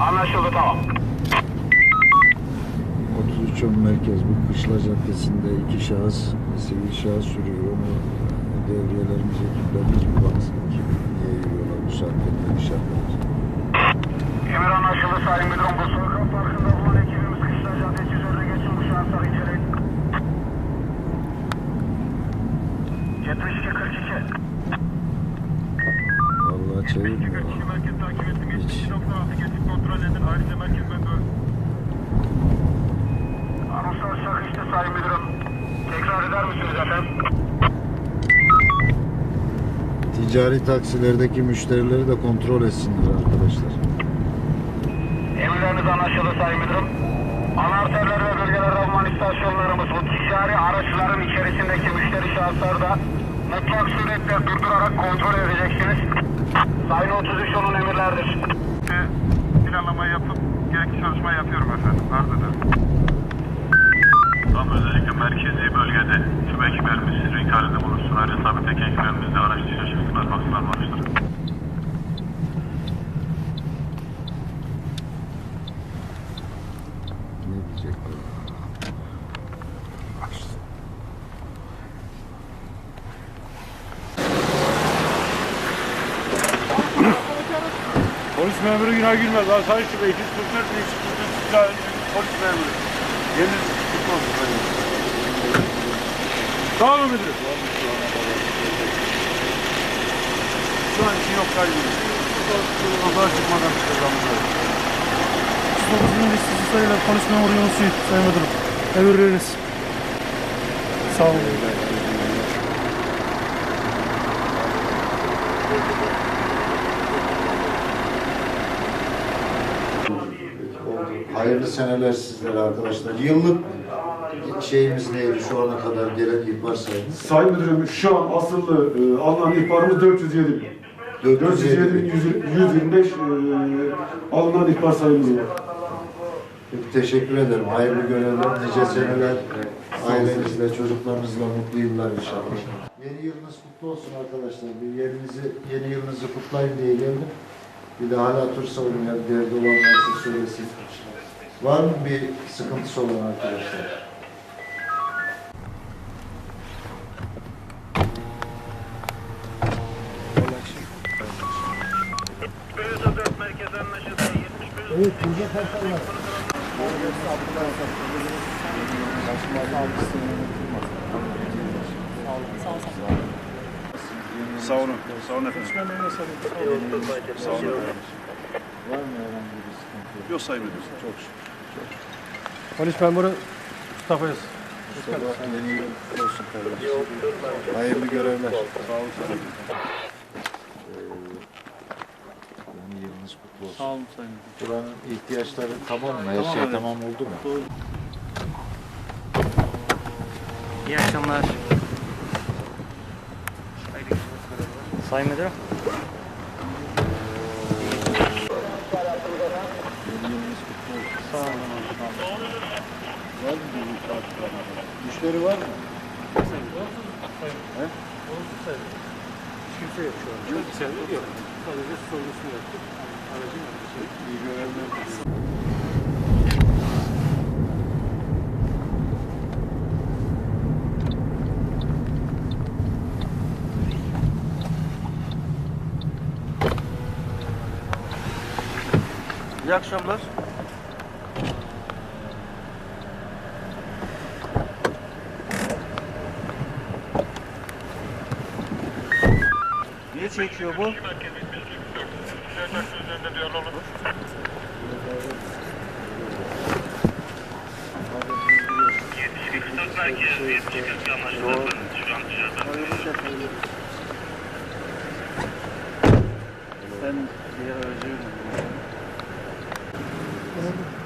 Anlaşıldı tamam. 33 10 merkez bu Kışla Caddesi'nde iki şahıs, sivil şahıs sürüyor. Onu devriyelerimiz, ekiplerimiz bir baksın. Kim, niye yürüyorlar bu saatte, ne iş yapıyorlar. Emir anlaşıldı Sayın Müdürüm. Bu sokak farkında Takip ettim. Hiç. 72.6 geçip kontrol edin. Ayrıca merkez bölge. Anonslar çakıştı Sayın Müdürüm. Tekrar eder misiniz efendim? Ticari taksilerdeki müşterileri de kontrol etsinler arkadaşlar. Emirleriniz anlaşıldı Sayın Müdürüm. Ana arterler ve bölgelerde bulunan istasyonlarımız bu ticari araçların içerisindeki müşteri şahısları da mutlak suretle durdurarak kontrol edeceksiniz. Sayın 33 onun emirlerdir. Planlama yapıp gerekli çalışma yapıyorum efendim. Arz ederim. Tam özellikle merkezi bölgede tüm ekiplerimiz sizin ikhalinde bulunsun. Ayrıca sabit ekiplerimiz de araç Polis memuru günah gülmez. Asayiş şube 244 244 polis memuru. Gelir tutmaz. Sağ olun müdürüm. Şu an için yok kaybediyor. Kaza çıkmadan çıkacağımız 9. listesi sayılı polis memuru Yunus Yiğit Sayın Müdürüm. Emirleriniz. Sağ olun. Hayırlı seneler sizlere arkadaşlar. Yıllık şeyimiz neydi şu ana kadar gelen ihbar sayımız? Sayın Müdürüm şu an asıllı e, alınan ihbarımız 407 bin. 407 bin 125 e, alınan ihbar sayımız var. Peki, teşekkür ederim. Hayırlı görevler, nice seneler. Ailenizle, çocuklarınızla mutlu yıllar inşallah. Yeni yılınız kutlu olsun arkadaşlar. Bir yerinizi, yeni yılınızı kutlayın diye geldim. Bir de hala tur savunmaya derdi olan varsa söylesin. Var mı bir sıkıntısı olan arkadaşlar? Sağ olun. Sağ olun efendim. Sağ olun efendim. Var mı herhangi bir sıkıntı? Yok sayın müdürüm. Çok şükür. Polis memuru Mustafa Yaz. Mustafa olsun kardeşim. Hayırlı görevler. Sağ olun. Sağ olun. Yeni yılınız kutlu olsun. Sağ olun Sayın Müdürüm. Buranın ihtiyaçları tamam mı? Her şey evet. tamam oldu mu? İyi akşamlar. Sayın Müdürüm. Yılınız kutlu olsun. Sağ olun. Var mı bir ihtiyaç Müşteri var mı? He? Kimse yok şu an. Yok, yok. Sadece sorgusunu yaptık. Aracın şey. İyi görevler İyi akşamlar. Niye çekiyor bu? Ben diğer aracı Thank you.